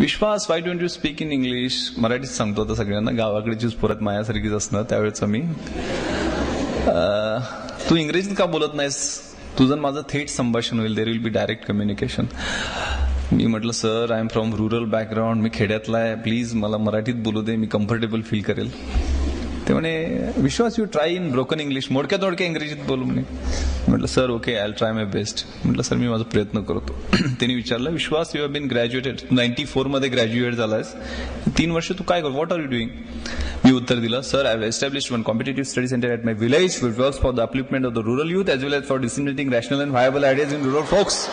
Vishwas why don't you speak in English मराठीत सांगतो आता सगळ्यांना. गावाकडचीच परत मायासारखीच असणं त्यावेळेचं मी. तू इंग्रजीत का बोलत नाहीस? तुझं माझं थेट संभाषण होईल. There will be direct communication मी म्हटलं sir I am from rural background मी खेड्यातला आहे. प्लीज मला मराठीत बोलू दे. मी कम्फर्टेबल फील करेल. ते म्हणे Vishwas you try in broken English मोडक्या तोडक्या इंग्रजीत बोलू म्हणे. म्हटलं sir okay I try my best म्हटलं सर मी माझा प्रयत्न करतो. त्यांनी विचारलं Vishwas you have been graduated ninety फोरमध्ये ग्रॅज्युएट झालायस. तीन वर्ष तू काय कर व्हॉट आर यू डुईंग मी उत्तर दिलं sir I establish one competitive study centre at my village which work for the upliftment of the rural youth as well as for disseminating rational and viable ideas in rural folks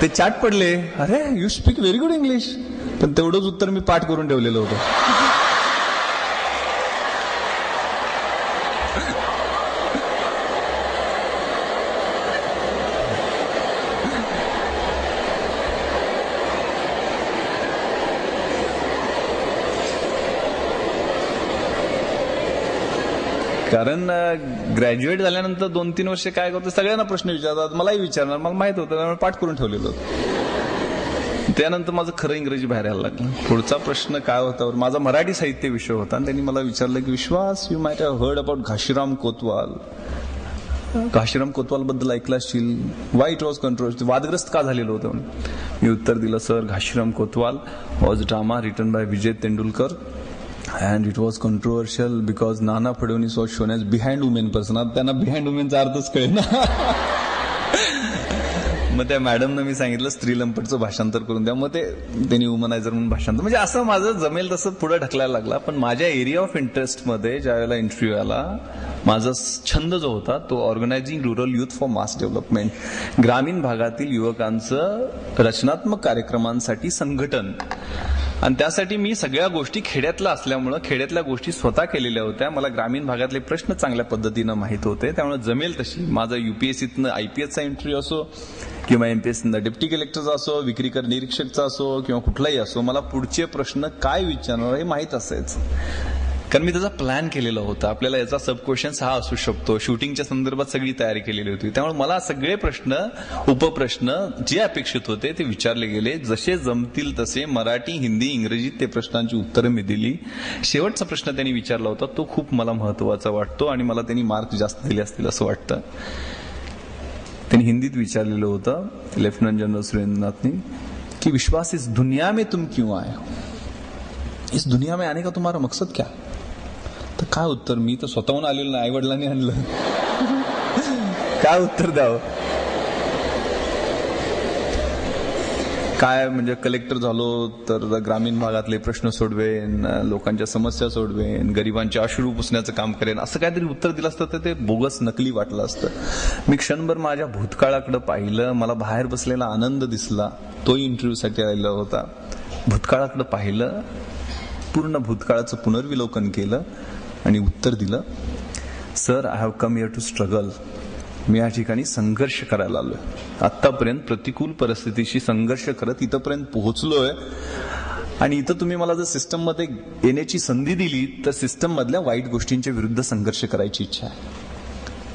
ते चाट पडले अरे you speak very good English पण तेवढंच उत्तर मी पाठ करून ठेवलेलं होतं. कारण ग्रॅज्युएट झाल्यानंतर दोन तीन वर्ष काय करतो सगळ्यांना प्रश्न विचारतात मलाही विचारणार मला माहीत होतं त्यामुळे पाठ करून ठेवलेलं होतं. त्यानंतर माझं खरं इंग्रजी बाहेर यायला लागलं. पुढचा प्रश्न काय होता? माझा मराठी साहित्य विषय होता. आणि त्यांनी मला विचारलं की Vishwas you might have heard about Ghashiram Kotwal. Ghashiram Kotwal बद्दल ऐकलं असशील वाईट इट वॉज कंट्रोल वादग्रस्त का झालेलं होतं म्हणून मी उत्तर दिलं sir Ghashiram Kotwal was drama written by Vijay Tendulkar and it was controversial because Nana Phadnavis was shown as behind women person त्यांना बिहाइंड वुमेनचा अर्थच कळेल ना मग त्या मॅडमनं मी सांगितलं स्त्री लंपटचं भाषांतर करून द्या. मग ते त्यांनी वुमनायझर म्हणून भाषांतर म्हणजे असं माझं जमेल तसं पुढे ढकलायला लागला पण माझ्या एरिया ऑफ इंटरेस्टमध्ये ज्या वेळेला इंटरव्ह्यू आला माझा छंद जो होता तो organising rural youth for mass development ग्रामीण भागातील युवकांचं रचनात्मक कार्यक्रमांसाठी संघटन. आणि त्यासाठी मी सगळ्या गोष्टी खेड्यातल्या असल्यामुळं खेड्यातल्या गोष्टी स्वतः केलेल्या होत्या. मला ग्रामीण भागातले प्रश्न चांगल्या पद्धतीनं माहीत होते. त्यामुळे जमेल तशी. माझा युपीएससीतनं आयपीएसचा इंटरव्ह्यू असो किंवा एमपीएससीनं डेप्टी कलेक्टरचा असो विक्रीकर निरीक्षकचा असो किंवा कुठलाही असो मला पुढचे प्रश्न काय विचारणार हे माहीत असायचं. कारण मी त्याचा प्लॅन केलेला होता. आपल्याला याचा सब क्वेश्चन हा असू शकतो. शूटिंगच्या संदर्भात सगळी तयारी केलेली होती. त्यामुळे मला सगळे प्रश्न उपप्रश्न जे अपेक्षित होते ते विचारले गेले. जसे जमतील तसे मराठी हिंदी इंग्रजीत ते प्रश्नांची उत्तरं मी दिली. शेवटचा प्रश्न त्यांनी विचारला होता. तो खूप मला महत्त्वाचा वाटतो आणि मला त्यांनी मार्क जास्त दिले असतील असं वाटतं. त्यांनी हिंदीत विचारलेलं होतं लेफ्टनंट जनरल सुरेंद्रनाथनी कि विश्वास इस दुनिया में तुम क्यों आए हो? इस दुनिया में आने का तुम्हारा मकसद क्या? है काय उत्तर? मी तर स्वतःहून आलेलो नाही आई वडिलांनी आणलं. काय उत्तर द्यावं? काय म्हणजे कलेक्टर झालो तर ग्रामीण भागातले प्रश्न सोडवेन लोकांच्या समस्या सोडवेन गरिबांचे अश्रू पुसण्याचं काम करेन असं काहीतरी उत्तर दिलं असतं तर ते बोगस नकली वाटलं असतं. मी क्षणभर माझ्या भूतकाळाकडे पाहिलं मला बाहेर बसलेला आनंद दिसला. तोही इंटरव्ह्यूसाठी आलेला होता. भूतकाळाकडे पाहिलं पूर्ण भूतकाळाचं पुनर्विलोकन केलं. आणि उत्तर दिलं sir I have come here to struggle मी या ठिकाणी संघर्ष करायला आलोय. आतापर्यंत प्रतिकूल परिस्थितीशी संघर्ष करत इथंपर्यंत पोहोचलोय. आणि इथं तुम्ही मला जर सिस्टममध्ये येण्याची संधी दिली तर सिस्टम मधल्या वाईट गोष्टींच्या विरुद्ध संघर्ष करायची इच्छा आहे.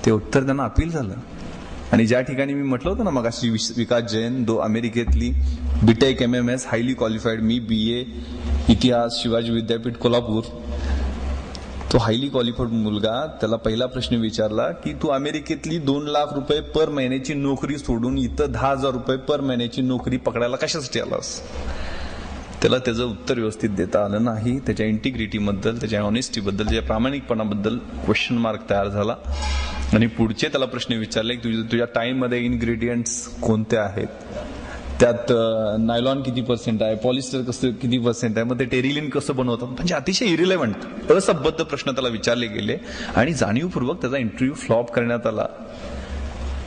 ते उत्तर त्यांना अपील झालं. आणि ज्या ठिकाणी मी म्हटलं होतं ना मग अशी विकास जैन दो अमेरिकेतली BTech M M S highly qualified me B A इतिहास शिवाजी विद्यापीठ कोल्हापूर तो हायली क्वालिफाईड मुलगा त्याला पहिला प्रश्न विचारला की तू अमेरिकेतली दोन लाख रुपये पर महिन्याची नोकरी सोडून इथं दहा हजार रुपये पर महिन्याची नोकरी पकडायला कशासाठी आलास? त्याला त्याचं उत्तर व्यवस्थित देता आलं नाही. त्याच्या इंटिग्रिटीबद्दल त्याच्या ऑनेस्टीबद्दल त्याच्या प्रामाणिकपणाबद्दल क्वेश्चन मार्क तयार झाला. आणि पुढचे त्याला प्रश्न विचारले की तुझ्या तुझ्या टाईममध्ये इन्ग्रेडियंट्स कोणते आहेत? त्यात नायलॉन किती पर्सेंट आहे पॉलिस्टर कसं किती पर्सेंट आहे मग ते टेरिलिन कसं बनवतात? म्हणजे अतिशय इरिलेव्हंट असंबद्ध प्रश्न त्याला विचारले गेले आणि जाणीवपूर्वक त्याचा इंटरव्ह्यू फ्लॉप करण्यात आला.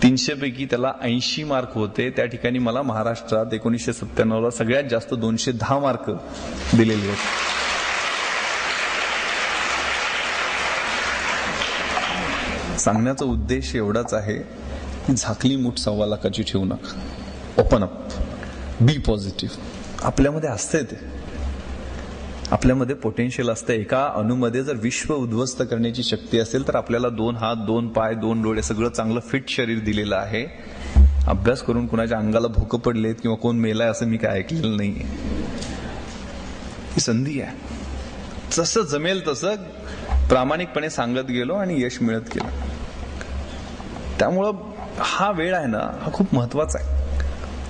तीनशे पैकी त्याला ऐंशी मार्क होते. त्या ठिकाणी मला महाराष्ट्रात एकोणीसशे सत्त्याण्णवला सगळ्यात जास्त दोनशे दहा मार्क दिलेले आहेत. सांगण्याचा उद्देश एवढाच आहे की झाकली मूठ सव्वा लाखाची ठेवू नका. ओपन अप बी पॉझिटिव्ह आपल्यामध्ये असतंय ते. आपल्यामध्ये पोटेन्शियल असतं एका अणूमध्ये जर विश्व उद्ध्वस्त करण्याची शक्ती असेल तर आपल्याला दोन हात दोन पाय दोन डोळे सगळं चांगलं फिट शरीर दिलेलं आहे. अभ्यास करून कुणाच्या अंगाला भोकं पडलेत किंवा कोण मेलाय असं मी काय ऐकलेलं नाही ही संधी आहे. जसं जमेल तसं प्रामाणिकपणे सांगत गेलो आणि यश मिळत गेलं. त्यामुळं हा वेळ आहे ना हा खूप महत्त्वाचा आहे.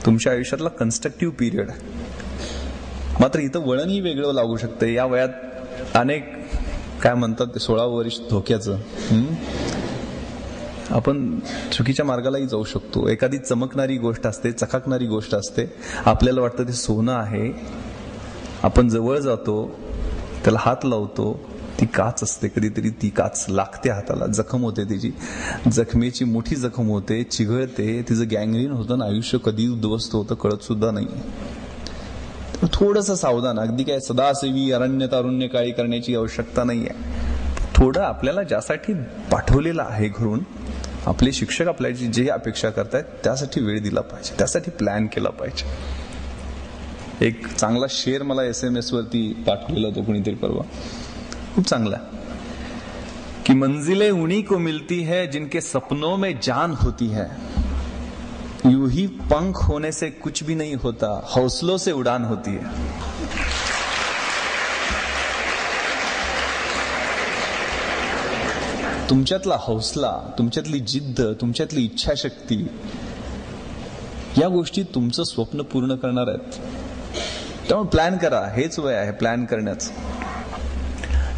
तुमच्या आयुष्यातला कन्स्ट्रक्टिव्ह पिरियड आहे. मात्र इथं वळणही वेगळं लागू शकतं. या वयात अनेक काय म्हणतात ते सोळा वर्ष धोक्याचं आपण चुकीच्या मार्गालाही जाऊ शकतो. एखादी चमकणारी गोष्ट असते चकाकणारी गोष्ट असते. आपल्याला वाटतं ते सोनं आहे. आपण जवळ जातो त्याला हात लावतो ती काच असते कधीतरी ती काच लागते हाताला जखम होते तिची. जखमेची मोठी जखम होते चिघळते तिचं गँग्रीन होतं आणि आयुष्य कधी उद्ध्वस्त होतं कळत सुद्धा नाही. थोडस सावधान अगदी काय सदासेवी अरण्य तारुण्य काळी करण्याची आवश्यकता नाही आहे थोडं आपल्याला ज्यासाठी पाठवलेलं आहे घरून आपले शिक्षक आपल्याची जे अपेक्षा करतायत त्यासाठी वेळ दिला पाहिजे त्यासाठी प्लॅन केला पाहिजे. एक चांगला शेअर मला एस एम एस वरती पाठवलेला होता कुणीतरी परवा. खूप चांगला कि मंजिलें उन्हीं को मिलती है जिनके सपनों में जान होती है. यू ही पंख होने से कुछ भी नहीं होता हौसलों से उड़ान होती है. तुमच्यातला हौसला तुमच्यातली जिद्द तुमच्यातली इच्छाशक्ती या गोष्टी तुमचं स्वप्न पूर्ण करणार आहेत. त्यामुळे प्लॅन करा हेच वय आहे प्लॅन करण्याचं.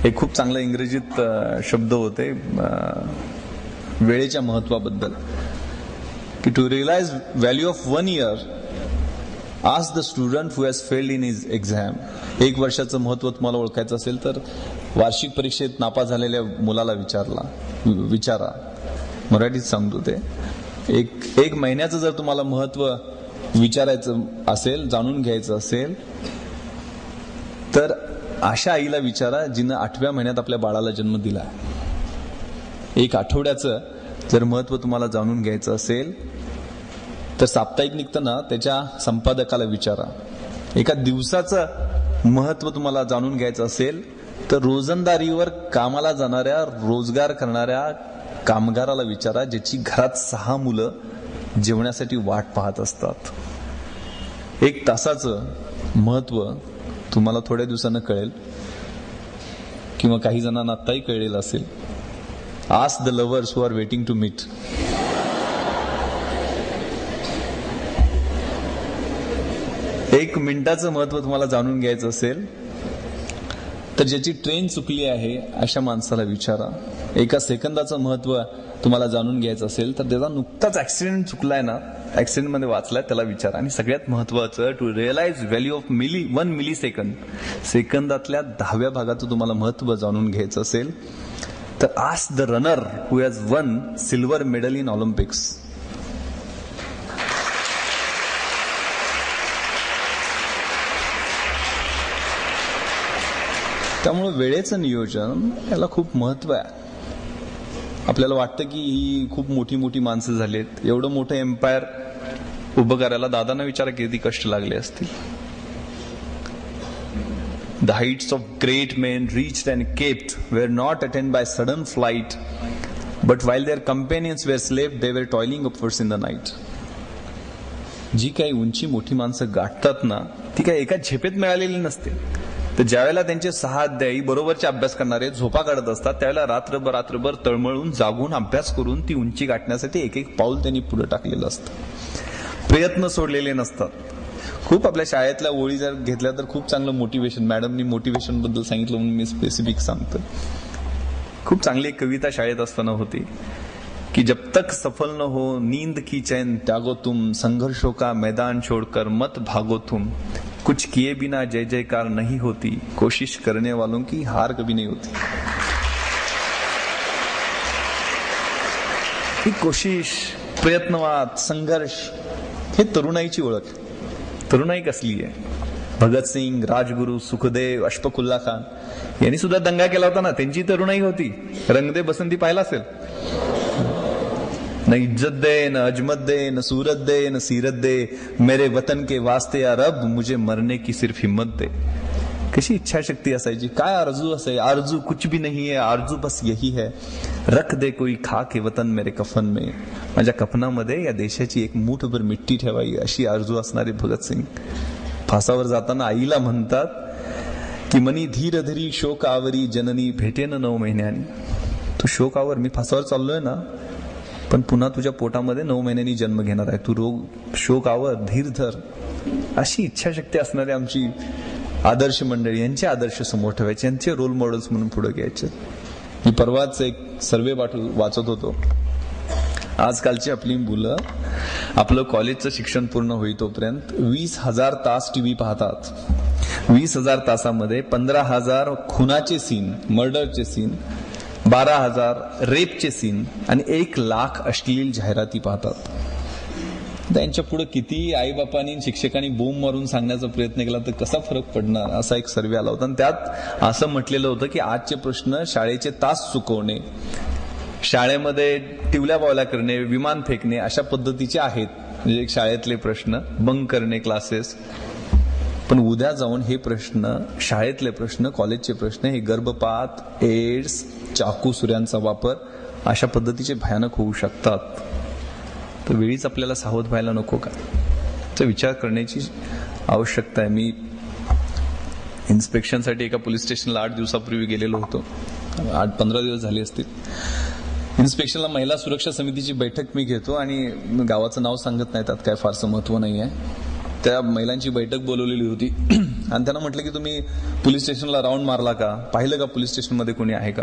एक खूप चांगलं इंग्रजीत शब्द होते वेळेच्या महत्वाबद्दल. की to realise value of one year आज the student who has failed in his exam एक वर्षाचं महत्त्व तुम्हाला ओळखायचं असेल तर वार्षिक परीक्षेत नापास झालेल्या मुलाला विचारला. विचारा. मराठीत सांगतो ते. एक एक महिन्याचं जर तुम्हाला महत्त्व विचारायचं असेल जाणून घ्यायचं असेल तर अशा आईला विचारा जिनं आठव्या महिन्यात आपल्या बाळाला जन्म दिला. एक आठवड्याचं जर महत्त्व तुम्हाला जाणून घ्यायचं असेल तर साप्ताहिक निघतं ना त्याच्या संपादकाला विचारा. एका दिवसाचं महत्त्व तुम्हाला जाणून घ्यायचं असेल तर रोजंदारीवर कामाला जाणाऱ्या रोजगार करणाऱ्या कामगाराला विचारा ज्याची घरात सहा मुलं जेवण्यासाठी वाट पाहत असतात. एक तासाचं महत्त्व तुम्हाला थोड्या दिवसानं कळेल किंवा काही जणांना आत्ताही कळलेलं असेल. Ask the lovers who are waiting to meet एक मिनिटाचं महत्त्व तुम्हाला जाणून घ्यायचं असेल. तर ज्याची ट्रेन चुकली आहे अशा माणसाला विचारा. एका सेकंदाचं महत्त्व तुम्हाला जाणून घ्यायचं असेल तर त्याचा नुकताच ऍक्सिडेंट चुकलाय ना ऍक्सिडेंटमध्ये वाचलाय त्याला विचारा. आणि सगळ्यात महत्वाचं to realise value of milli one millisecond सेकंदातल्या दहाव्या भागाचं तुम्हाला महत्त्व जाणून घ्यायचं असेल तर ask the runner who has won silver medal in Olympics त्यामुळे वेळेचं नियोजन याला खूप महत्त्व आहे. आपल्याला वाटतं की ही खूप मोठी मोठी माणसं झालीत. एवढं मोठं एम्पायर उभं करायला दादांना विचार किती कष्ट लागले असतील. The heights of great men reached and kept were not attained by sudden flight but while their companions were slept they were toiling upwards in the night जी काही उंची मोठी माणसं गाठतात ना ती काही एका झेपेत मिळालेली नसते तर ज्यावेळेला त्यांचे सहा अध्यायी बरोबरचे अभ्यास करणारे झोपा काढत असतात त्यावेळेला रात्रभर रात्रभर तळमळून जागून अभ्यास करून ती उंची गाठण्यासाठी एक एक पाऊल त्यांनी पुढे टाकलेलं असतं. प्रयत्न सोडलेले नसतात. खूप आपल्या शाळेतल्या ओळी जर घेतल्या तर खूप चांगलं मोटिवेशन मॅडमनी मोटिवेशनबद्दल सांगितलं म्हणून मी स्पेसिफिक सांगतो खूप चांगली एक कविता शाळेत असताना होती. कि जब तक सफल न हो, नींद की चैन त्यागो तुम, संघर्षों का मैदान छोड़कर मत भागो तुम। कुछ किए बिना जय जयकार नहीं होती। कोशिश करने वालों की हार कभी नहीं होती। कोशिश, प्रयत्नवाद, संघर्ष हे तरुणाईची ओळख। तरुणाई कसली आहे भगतसिंग राजगुरू, सुखदेव अशफकुल्ला खान, यांनी सुद्धा दंगा केला होता ना? त्यांची तरुणाई होती. रंगदे बसंती पाहिला असेल? न इज्जत दे न अजमत दे न सूरत दे न सीरत दे। मेरे वतन के वास्ते या रब मुझे मरने की सिर्फ हिम्मत दे। कशी इच्छाशक्ती असायची काय आरजू असाय आरजू कुछ भी नहीं है आरजू बस यही है। रख दे कोई खा के वतन मेरे कफन में। माझ्या कफनामध्ये या देशाची एक मूठभर मिट्टी ठेवावी अशी आरजू असणारे भगतसिंग फासावर जाताना आईला म्हणतात की मनी धीर धरी शोकावरी जननी भेटेन नऊ महिन्यानी. तो शोकावर मी फासावर चाललोय ना पण पुन्हा तुझ्या पोटामध्ये नऊ महिन्यांनी जन्म घेणार आहे. तू रोग शोकावर धीर धर. अशी इच्छाशक्ती असणारी आमची आदर्श मंडळी यांचे आदर्श समोर ठेवायचे यांचे रोल मॉडेल्स म्हणून पुढे घ्यायचे. मी परवाच एक सर्वे वाचत होतो. आजकालची आपली मुलं आपलं कॉलेजचं शिक्षण पूर्ण होई तोपर्यंत वीस हजार तास टी व्ही पाहतात. वीस हजार तासामध्ये पंधरा हजार खुनाचे सीन मर्डरचे सीन बारा हजार रेपचे सीन आणि एक लाख अश्लील जाहिराती पाहतात. त्यांच्या पुढे किती आईबापांनी शिक्षकांनी बोंब मारून सांगण्याचा प्रयत्न केला तर कसा फरक पडणार? असा एक सर्वे आला होता. आणि त्यात असं म्हटलेलं होतं की आजचे प्रश्न शाळेचे तास चुकवणे शाळेमध्ये टिवल्या बावल्या करणे विमान फेकणे अशा पद्धतीचे आहेत. म्हणजे शाळेतले प्रश्न बंक करणे क्लासेस पण उद्या जाऊन हे प्रश्न शाळेतले प्रश्न कॉलेजचे प्रश्न हे गर्भपात एड्स चाकू सुऱ्यांचा वापर अशा पद्धतीचे भयानक होऊ शकतात. तर वेळीच आपल्याला सावध व्हायला नको का? तर विचार करण्याची आवश्यकता आहे. मी इन्स्पेक्शनसाठी एका पोलीस स्टेशनला आठ दिवसापूर्वी गेलेलो होतो. आठ पंधरा दिवस झाले असतील. इन्स्पेक्शनला महिला सुरक्षा समितीची बैठक मी घेतो आणि गावाचं नाव सांगत नाही त्यात काय फारसं महत्त्व नाही आहे त्या महिलांची बैठक बोलवलेली होती. आणि त्यांना म्हटलं की तुम्ही पोलीस स्टेशनला राऊंड मारला का? पाहिलं का पोलीस स्टेशनमध्ये कोणी आहे का?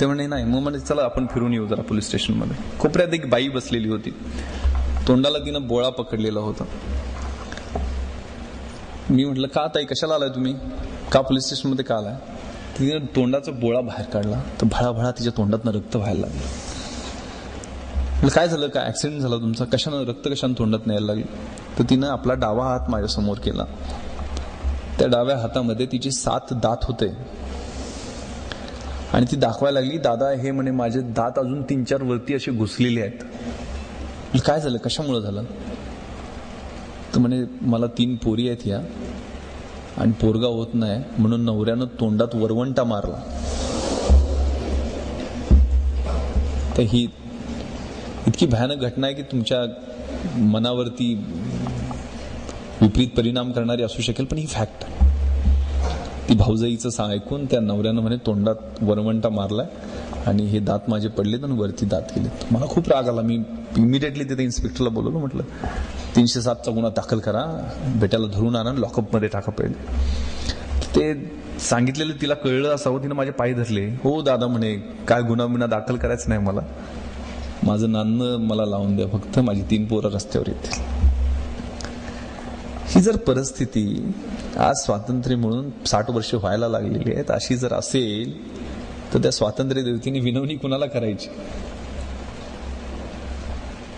ते म्हणे नाही. मग म्हणजे चला आपण फिरून येऊ जरा पोलीस स्टेशनमध्ये. कोपऱ्यात एक बाई बसलेली होती. तोंडाला तिनं बोळा पकडलेला होता. मी म्हटलं का ताई कशाला आलाय तुम्ही? का पोलीस स्टेशनमध्ये का आलाय? तिने तोंडाचा बोळा बाहेर काढला. तर भळाभळा तिच्या तोंडातनं रक्त व्हायला लागलं. काय झालं? काय ऍक्सिडेंट झाला तुमचा? कशानं रक्त कशानं तोंडात न्यायला लागलं? तर तिनं आपला डावा हात माझ्यासमोर केला. त्या डाव्या हातामध्ये तिचे सात दात होते. आणि ती दाखवायला लागली दादा हे म्हणे माझे दात अजून तीन चार वरती असे घुसलेले आहेत. काय झालं? कशामुळं झालं? तर म्हणे मला तीन पोरी आहेत या. आणि पोरगा होत नाही म्हणून नवऱ्यानं तोंडात वरवंटा मारला. तर ही इतकी भयानक घटना आहे की तुमच्या मनावरती विपरीत परिणाम करणारी असू शकेल पण ही फॅक्ट आहे. ती भाऊजाईचं सांग ऐकून त्या नवऱ्यानं म्हणे तोंडात वरवंटा मारलाय आणि हे दात माझे पडलेत आणि वरती दात गेलेत. मला खूप राग आला. मी इमिडिएटली तिथे इन्स्पेक्टरला बोलवलं म्हटलं तीनशे सातचा गुन्हा दाखल करा बेट्याला धरून आणा लॉकअपमध्ये टाका पहिले. ते सांगितलेलं तिला कळलं असावं तिनं माझे पाय धरले. हो दादा म्हणे काय गुन्हा बिना दाखल करायचं नाही मला. माझं नाणं मला लावून द्या फक्त माझी तीन पोरं रस्त्यावर येतील. ही जर परिस्थिती आज स्वातंत्र्य म्हणून साठ वर्ष व्हायला लागलेली आहेत अशी जर असेल तर त्या स्वातंत्र्य देवतेने विनवणी कुणाला करायची?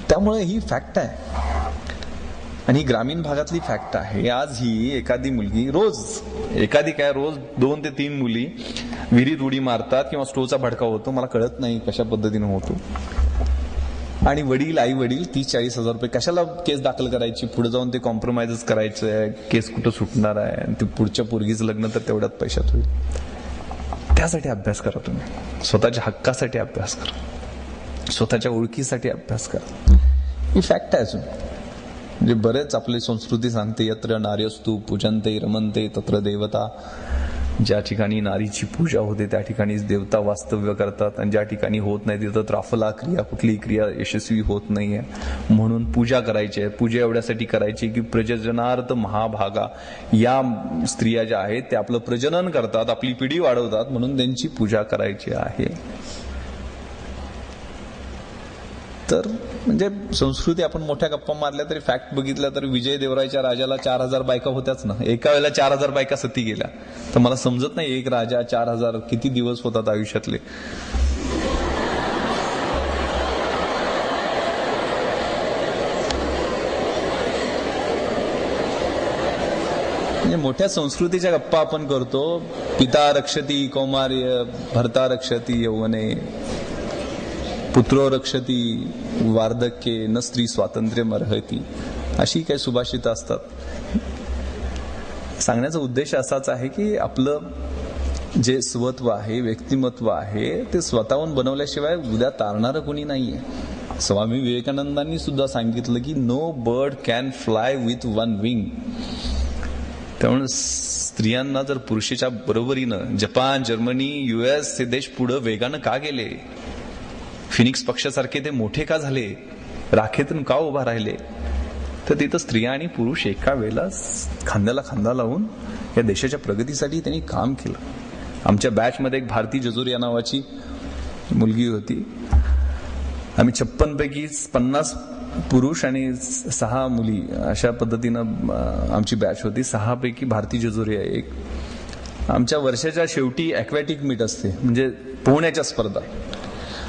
त्यामुळे ही फॅक्ट आहे. आणि ही ग्रामीण भागातली फॅक्ट आहे. आज ही एखादी मुलगी रोज एखादी काय रोज दोन ते तीन मुली विहिरीत उडी मारतात किंवा स्टोचा भडका होतो मला कळत नाही कशा पद्धतीने होतो. आणि वडील आई वडील तीस चाळीस हजार रुपये कशाला केस दाखल करायची? पुढे जाऊन ते कॉम्प्रोमाइजच करायचं. आहे केस कुठं सुटणार आहे? आणि ते पुढच्या पोरगीचं लग्न तर तेवढ्यात पैशात होईल. त्यासाठी अभ्यास करा तुम्ही. स्वतःच्या हक्कासाठी अभ्यास करा. स्वतःच्या ओळखीसाठी अभ्यास करा. ही फॅक्ट आहे अजून. म्हणजे बरेच आपली संस्कृती सांगते यत्र नार्यस्तू पूजनते रमनते तत्र देवता. ज्या ठिकाणी नारीची पूजा होते त्या ठिकाणीच देवता वास्तव्य करतात आणि ज्या ठिकाणी होत नाही तिथं त्राफला क्रिया कुठली क्रिया यशस्वी होत नाहीये. म्हणून पूजा करायची आहे. पूजा एवढ्यासाठी करायची की प्रजजनार्थ महाभागा या स्त्रिया ज्या आहेत त्या आपलं प्रजनन करतात आपली पिढी वाढवतात म्हणून त्यांची पूजा करायची आहे. तर म्हणजे संस्कृती आपण मोठ्या गप्पा मारल्या तरी फॅक्ट बघितल्या तर विजय देवरायच्या राजाला चार हजार बायका होत्याच ना. एका वेळेला चार हजार बायका सती गेल्या. तर मला समजत नाही एक राजा चार हजार किती दिवस होतात आयुष्यातले. म्हणजे मोठ्या संस्कृतीच्या गप्पा आपण करतो. पिता रक्षती कौमार्य भरता रक्षती यवने. पुत्रो रक्षती वार्धक्ये न स्त्री स्वातंत्र्य मर्हती अशी काही सुभाषित असतात. सांगण्याचा उद्देश असाच आहे की आपलं जे स्वत्व आहे व्यक्तिमत्व आहे ते स्वतःहून बनवल्याशिवाय उद्या तारणारं कोणी नाहीये. स्वामी विवेकानंदांनी सुद्धा सांगितलं की no bird can fly with one wing त्यामुळे स्त्रियांना जर पुरुषाच्या बरोबरीनं जपान जर्मनी युएस हे देश पुढं वेगानं का गेले? फिनिक्स पक्षासारखे ते मोठे का झाले? राखेतून का उभा राहिले? तर तिथं स्त्रिया आणि पुरुष एका वेळेला खांद्याला खांदा लावून या देशाच्या प्रगतीसाठी त्यांनी काम केलं. आमच्या बॅचमध्ये एक भारती जजोरिया नावाची मुलगी होती. आम्ही छप्पन पैकी पन्नास पुरुष आणि सहा मुली अशा पद्धतीनं आमची बॅच होती. सहा पैकी भारती जजोरिया एक. आमच्या वर्षाच्या शेवटी ॲक्वॅटिक मीट असते. म्हणजे पोहण्याच्या स्पर्धा.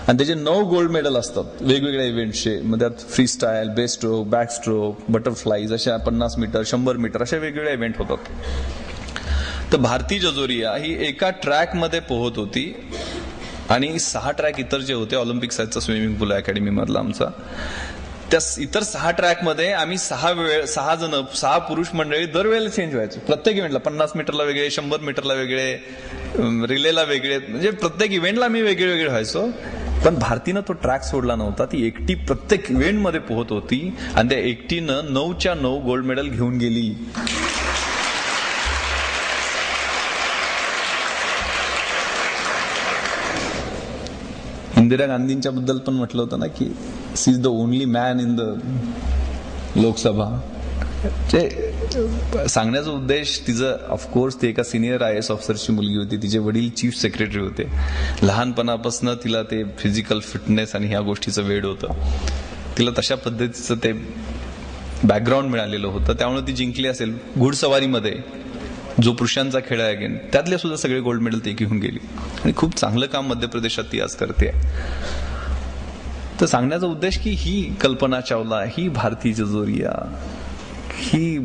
आणि त्याचे नऊ गोल्ड मेडल असतात. वेगवेगळ्या इव्हेंटचे मग त्यात free style breast stroke back stroke butterflies अशा पन्नास मीटर शंभर मीटर अशा वेगवेगळ्या इव्हेंट होतात. तर भारती जजोरिया ही एका ट्रॅकमध्ये पोहत होती. आणि सहा ट्रॅक इतर जे होते ऑलिम्पिक साईजचा स्विमिंग पूल अकॅडमी मधला आमचा. त्या इतर सहा ट्रॅकमध्ये आम्ही सहा वेळ सहा जण सहा पुरुष मंडळी दरवेळेला चेंज व्हायचो. प्रत्येक इव्हेंटला पन्नास मीटरला वेगळे शंभर मीटरला वेगळे रिलेला वेगळे. म्हणजे प्रत्येक इव्हेंटला आम्ही वेगळे वेगळे व्हायचो. पण भारतीनं तो ट्रॅक सोडला नव्हता. ती एकटी प्रत्येक इव्हेंटमध्ये पोहत होती आणि त्या एकटीनं नऊच्या नऊ गोल्ड मेडल घेऊन गेली. इंदिरा गांधींच्या बद्दल पण म्हटलं होतं ना की she is the only man in the Lok Sabha. जे सांगण्याचा उद्देश तिचं ऑफकोर्स ती एका सिनियर आय एस ऑफिसरची मुलगी होती. तिचे वडील चीफ सेक्रेटरी होते. लहानपणापासून तिला ते फिजिकल फिटनेस आणि ह्या गोष्टीचं वेळ होतं. तिला तशा पद्धतीचं ते बॅकग्राऊंड मिळालेलं होतं. त्यामुळे ती जिंकली असेल. घुडसवारीमध्ये जो पुरुषांचा खेळ आहे अगेन त्यातले सुद्धा सगळे गोल्ड मेडल ती घेऊन गेली. आणि खूप चांगलं काम मध्य प्रदेशात ती आज करते. तर सांगण्याचा उद्देश की ही कल्पना चावला ही भारती जजोरिया ही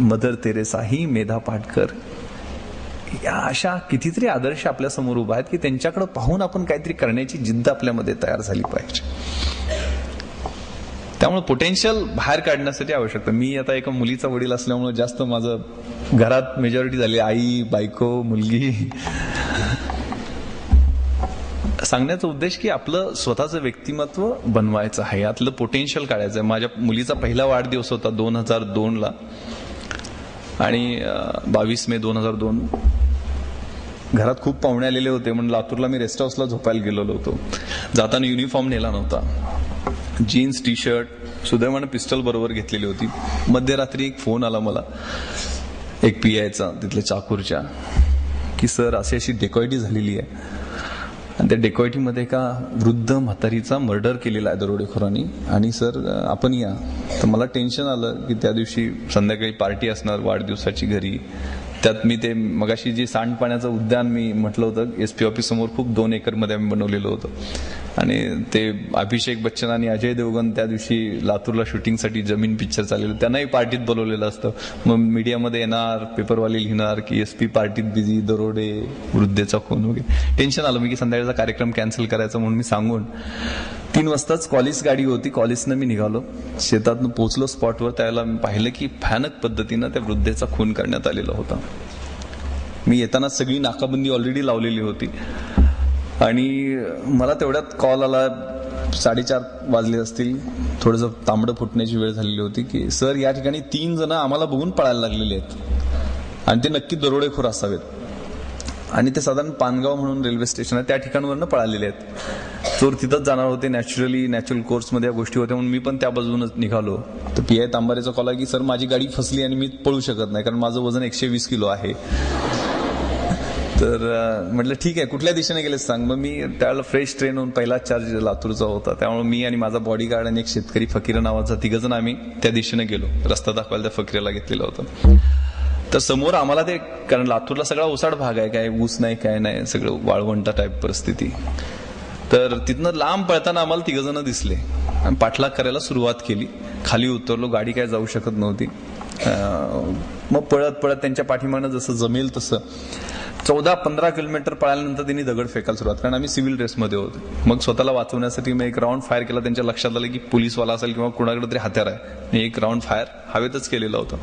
मदर तेरेसा ही मेधा पाटकर या अशा कितीतरी आदर्श आपल्यासमोर उभा आहेत की त्यांच्याकडे पाहून आपण काहीतरी करण्याची जिद्द आपल्यामध्ये तयार झाली पाहिजे. त्यामुळे पोटेन्शियल बाहेर काढण्यासाठी आवश्यकता मी आता एका मुलीचा वडील असल्यामुळे जास्त माझं घरात मेजॉरिटी झाली आई बायको मुलगी सांगण्याचा उद्देश की आपलं स्वतःचं व्यक्तिमत्व बनवायचं आहे. यातलं पोटेन्शियल काढायचं आहे. माझ्या मुलीचा पहिला वाढदिवस होता दोन हजार दोनला आणि बावीस मे दोन हजार दोन. घरात खूप पाहुणे आलेले होते म्हणून लातूरला मी रेस्ट हाऊसला झोपायला गेलेलो होतो. जाताना युनिफॉर्म नेला नव्हता. जीन्स टी शर्ट सुदैवानं पिस्टल बरोबर घेतलेली होती. मध्यरात्री एक फोन आला मला. एक पी आयचा तिथल्या चाकूरच्या की सर अशी अशी डेकॉइटी झालेली आहे. आणि त्या डेकॉयटीमध्ये एका वृद्ध म्हातारीचा मर्डर केलेला आहे दरोडेखोरांनी. आणि सर आपण या. तर मला टेन्शन आलं की त्या दिवशी संध्याकाळी पार्टी असणार वाढदिवसाची घरी. त्यात मी ते मगाशी जे सांडपाण्याचं उद्यान मी म्हटलं होतं एस पी ऑफिस समोर खूप दोन एकरमध्ये आम्ही बनवलेलं होतं. आणि ते अभिषेक बच्चन आणि अजय देवगन त्या दिवशी लातूरला शूटिंगसाठी जमीन पिक्चर चाललेलं त्यांनाही पार्टीत बोलवलेलं असतं. मग मीडियामध्ये येणार पेपरवाले लिहिणार की एस पी पार्टीत बिझी दरोडे वृद्धेचा खून वगैरे. टेन्शन आलं मी की संध्याकाळचा कार्यक्रम कॅन्सल करायचा म्हणून मी सांगून तीन वाजताच कॉलेज गाडी होती कॉलेजनं मी निघालो. शेतातनं पोहोचलो स्पॉटवर त्यावेळेला मी पाहिलं की भयानक पद्धतीनं त्या वृद्धेचा खून करण्यात आलेला होता. मी येताना सगळी नाकाबंदी ऑलरेडी लावलेली होती. आणि मला तेवढ्यात कॉल आला. साडेचार वाजले असतील. थोडंसं तांबडं फुटण्याची वेळ झालेली होती की सर या ठिकाणी तीन जण आम्हाला बघून पळायला लागलेले आहेत. आणि ते नक्की दरोडेखोर असावेत. आणि ते साधारण पानगाव म्हणून रेल्वे स्टेशन आहे. त्या ठिकाणवरनं पळालेले आहेत. चोर तिथंच जाणार होते. नॅचरली नॅचरल कोर्समध्ये या गोष्टी होत्या म्हणून मी पण त्या बाजूनच निघालो. तर पी आय तांबारेचा कॉल आहे की सर माझी गाडी फसली आणि मी पळू शकत नाही कारण माझं वजन एकशे वीस किलो आहे. तर म्हटलं ठीक आहे कुठल्या दिशेने गेले सांग. मग मी त्यावेळेला फ्रेश ट्रेन होऊन पहिला चार्ज लातूरचा होता. त्यामुळे मी आणि माझा बॉडीगार्ड आणि एक शेतकरी फकीर नावाचा तिघजण आम्ही त्या दिशेने गेलो. रस्ता दाखवायला त्या फकीराला घेतलेला होता. तर समोर आम्हाला ते कारण लातूरला सगळा ओसाड भाग आहे काय ऊस नाही काय नाही सगळं वाळवंटा टाईप परिस्थिती. तर तिथनं लांब पळताना आम्हाला तिघजण दिसले. आणि पाठलाग करायला सुरुवात केली. खाली उतरलो गाडी काय जाऊ शकत नव्हती. मग पळत पळत त्यांच्या पाठीमानं जसं जमेल तसं चौदा पंधरा किलोमीटर पळाल्यानंतर त्यांनी दगड फेकायला सुरुवात कारण आम्ही सिव्हिल ड्रेसमध्ये होतो. मग स्वतःला वाचवण्यासाठी मी एक राऊंड फायर केला. त्यांच्या लक्षात आलं की पोलीसवाला असेल किंवा कुणाकडे तरी हत्यार आहे. मी एक राऊंड फायर हवेतच केलेला होता.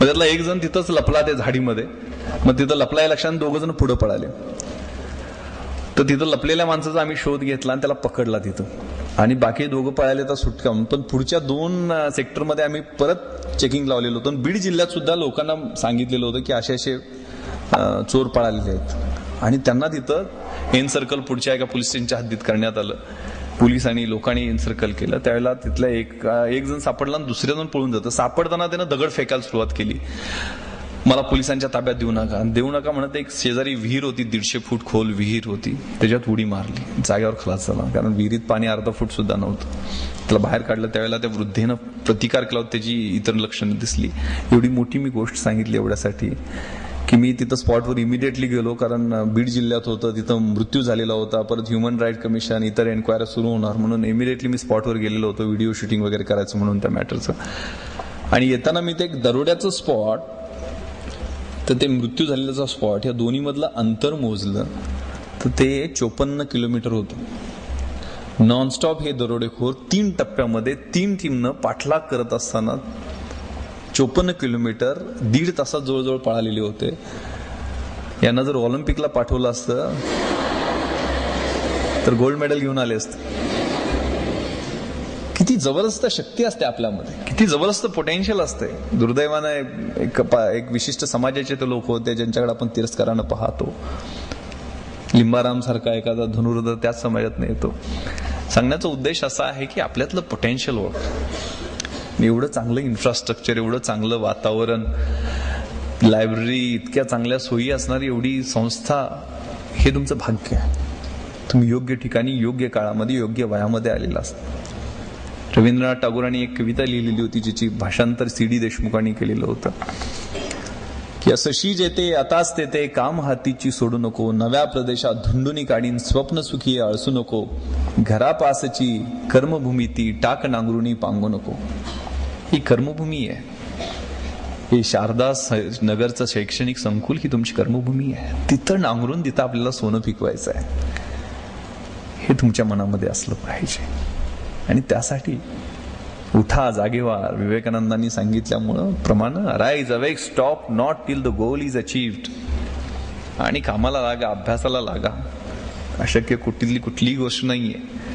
मग त्यातला एक जण तिथंच लपला त्या झाडीमध्ये. मग तिथं लपलाय लक्षात दोघं जण पुढे पळाले. तर तिथं लपलेल्या माणसाचा आम्ही शोध घेतला आणि त्याला पकडला तिथं. आणि बाकी दोघं पळाले तर सुटका पण पुढच्या दोन सेक्टरमध्ये आम्ही परत चेकिंग लावलेलं होतं. बीड जिल्ह्यात सुद्धा लोकांना सांगितलेलं होतं की असे असे चोर पळालेले आहेत. आणि त्यांना तिथं एन सर्कल पुढच्या एका पोलीस स्टेशनच्या हद्दीत करण्यात आलं. पोलीस आणि लोकांनी एन सर्कल केलं. त्यावेळेला तिथल्या एक एक जण सापडला आणि दुसऱ्या जण पळून जातं. सापडताना त्यानं दगड फेकायला सुरुवात केली. मला पोलिसांच्या ताब्यात देऊ नका. देऊ नका म्हणत एक शेजारी विहीर होती दीडशे फूट खोल विहीर होती. त्याच्यात उडी मारली. जागेवर खलास झाला. कारण विहिरीत पाणी अर्धा फूट सुद्धा नव्हतं. त्याला बाहेर काढलं. त्यावेळेला त्या वृद्धेनं प्रतिकार केला. होता, त्याची इतर लक्षणं दिसली. एवढी मोठी मी गोष्ट सांगितली एवढ्यासाठी. की मी तिथं स्पॉटवर इमिडिएटली गेलो कारण बीड जिल्ह्यात होतं तिथं मृत्यू झालेला होता परत ह्युमन राईट कमिशन इतर एन्क्वायरी सुरू होणार म्हणून इमिडिएटली मी स्पॉटवर गेलेलो होतो व्हिडिओ शूटिंग वगैरे करायचं म्हणून त्या मॅटरचं आणि येताना मी ते एक दरोड्याचं स्पॉट तर ते मृत्यू झालेल्याचा स्पॉट या दोन्हीमधलं अंतर मोजलं तर ते चोपन्न किलोमीटर होतं. नॉनस्टॉप हे दरोडेखोर तीन टप्प्यामध्ये तीन टीमनं पाठलाग करत असताना चोपन्न किलोमीटर दीड तासात जवळजवळ पळालेले होते. यांना जर ऑलिम्पिकला पाठवलं असतं तर गोल्ड मेडल घेऊन आले असते. किती जबरदस्त शक्ती असते आपल्यामध्ये. किती जबरदस्त पोटेन्शियल असते. दुर्दैवानं एक- एक पा- एक विशिष्ट समाजाचे ते लोक होते ज्यांच्याकडे आपण तिरस्कारानं पाहतो. लिंबाराम सारखा एखादा धनुर्धर त्याच समाजात येतो सांगण्याचा उद्देश असा आहे की आपल्यातलं पोटेन्शियल ओळख एवढं चांगलं इन्फ्रास्ट्रक्चर एवढं चांगलं वातावरण लायब्ररी इतक्या चांगल्या सोयी असणारी एवढी संस्था हे तुमचं भाग्य आहे. तुम्ही योग्य ठिकाणी योग्य काळामध्ये योग्य वयामध्ये आलेला असता रवींद्रनाथ टागोरांनी एक कविता लिहिलेली होती जिची भाषांतर सी डी देशमुखांनी केलेलं होतं. की असशी जेते आताच तेते काम हातीची सोडू नको नव्या प्रदेशात धुंडुनी काढीन स्वप्न सुखी अळसू नको घरापासची कर्मभूमी ती टाक नांगरुणी पांगू नको. ही कर्मभूमी आहे. हे शारदा स- नगरचं शैक्षणिक संकुल ही तुमची कर्मभूमी आहे. तिथं नांगरून तिथं आपल्याला सोनं पिकवायचं आहे. हे तुमच्या मनामध्ये असलं पाहिजे. आणि त्यासाठी उठा जागेवार. विवेकानंदांनी सांगितल्यामुळं प्रमाण rise awake stop not till the goal is achieved आणि कामाला लागा अभ्यासाला लागा. अशक्य कुठली कुठलीही गोष्ट नाही आहे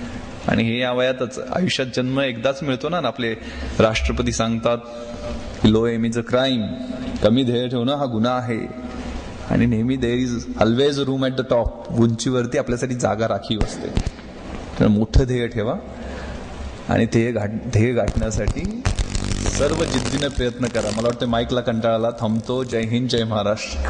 आणि हे या वयातच आयुष्यात जन्म एकदाच मिळतो ना आपले राष्ट्रपती सांगतात low aim is a crime कमी ध्येय ठेवणं हा गुन्हा आहे. आणि नेहमी there is always room at the top उंचीवरती आपल्यासाठी जागा राखीव असते. तर मोठं ध्येय ठेवा. आणि ध्येय गाठ ध्येय गाठण्यासाठी सर्व जिद्दीने प्रयत्न करा. मला वाटतं माईकला कंटाळाला थांबतो. जय हिंद जय महाराष्ट्र.